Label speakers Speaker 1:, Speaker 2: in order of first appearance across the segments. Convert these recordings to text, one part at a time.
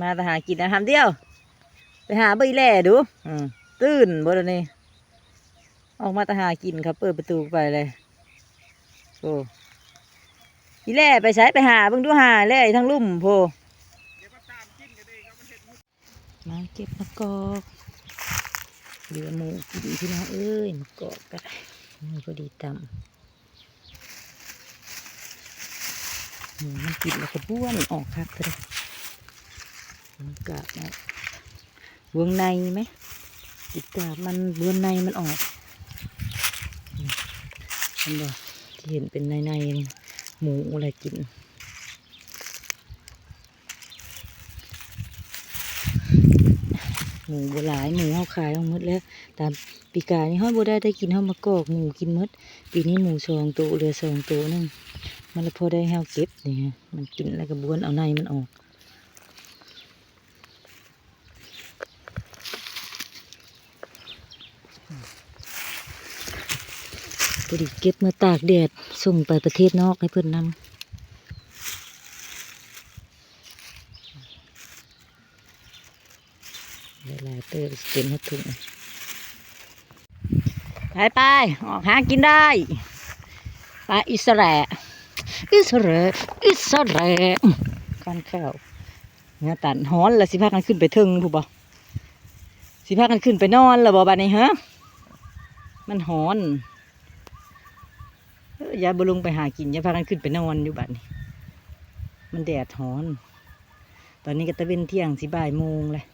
Speaker 1: มาแต่หากินอาหารเดียว ไปหาใบแหล่ดูตื่นบ่เดี๋ยวนี้ ออกมาแต่หากินครับ เปิดประตูไปเลยโอ้อีแล่ไปใช้ไปหาเบิ่งดูหาแล่ทั้งลุ่มโพมาเก็บมะกอกเหลือหมูกินพี่น้องเอ้ยมะกอกก็ได้นี่พอดีตำหมูมันกินแล้วก็บ้วนออกคักเลย กาบนะวงในไหมติดกาบมันวงในมันออกมเห็นบ่ที่เห็นเป็นในในหมูอะไรกินหมูบัวหลายหมูเฮาขายเอามดแล้ว ตามปีกานี่เฮาบ่ได้ได้กินเฮามากอกหมูกินมดปีนี้หมูสองตัวเหลือสองตัวนึงมันละพอได้เฮาเก็บนี่ฮะมันกินแล้วก็บ้วนเอาในมันออก พอดีเก็บมื่อตากแดดส่งไปประเทศนอกให้เพื่อนนำเวลาเตอร์เป็นให้ถุงไปไปออกหากินได้ปลาอิสระอิสระอิสระก้อนข้าวเนื้อตันฮ้อนล้วสิพากันขึ้นไปเทึงถูกปะสิพากันขึ้นไปนอนล้วบ่บานนี้ฮะมันฮ้อน อย่าบลงไปหากินอย่าพากันขึ้นไปนอนอยู่บัดนี้มันแดดร้อน ตอนนี้ก็ตะเวนเที่ยงสิบ่ายโมงเลย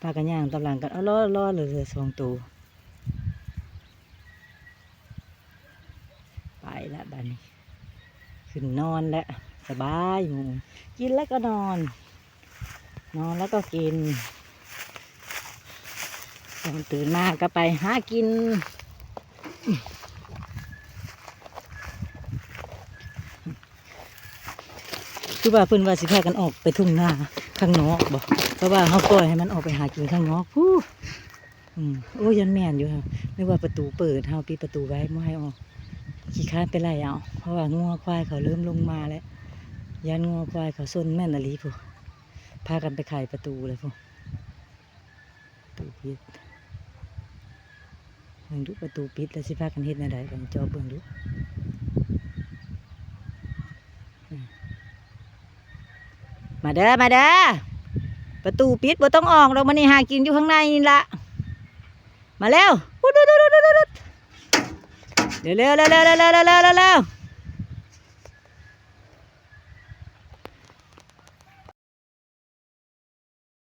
Speaker 1: พากันย่างตำลังกันเอาล้อล้อเลยสองตัวไปละบัดนี้ ขึ้นนอนแล้วสบายมูกินแล้วก็นอน นอนแล้วก็กินตอนตื่นมาก็ไปหากิน คือว่าเพิ่นว่าสิพากันออกไปทุ่งนาข้างนอกบ่เพราะว่าเขาปล่อยให้มันออกไปหากินข้างนอกฮู้อืมโอ้ยันแม่นอยู่ค่ะไม่ว่าประตูเปิดเฮาปิดประตูไว้ไม่ให้ออกขี้ค้านไปไล่เอาเพราะว่างัวควายเขาเริ่มลงมาแล้วยันงัวควายเขาซนแม่นอลีผู้พากันไปไขประตูเลยผู้ประตูปิดเบิ่งดูประตูปิดแล้วสิพากันเฮ็ดแนวใดกันจอเบิ่งดู มาเด้อมาเด้อประตูปิดบ่ต้องออกเรามันนี่หากินอยู่ข้างในนี่ละมาเร็วดุดุดุดุดเร็วเร็วเร็วเร็วเร็วเร็วเร็วเร็วเร็ว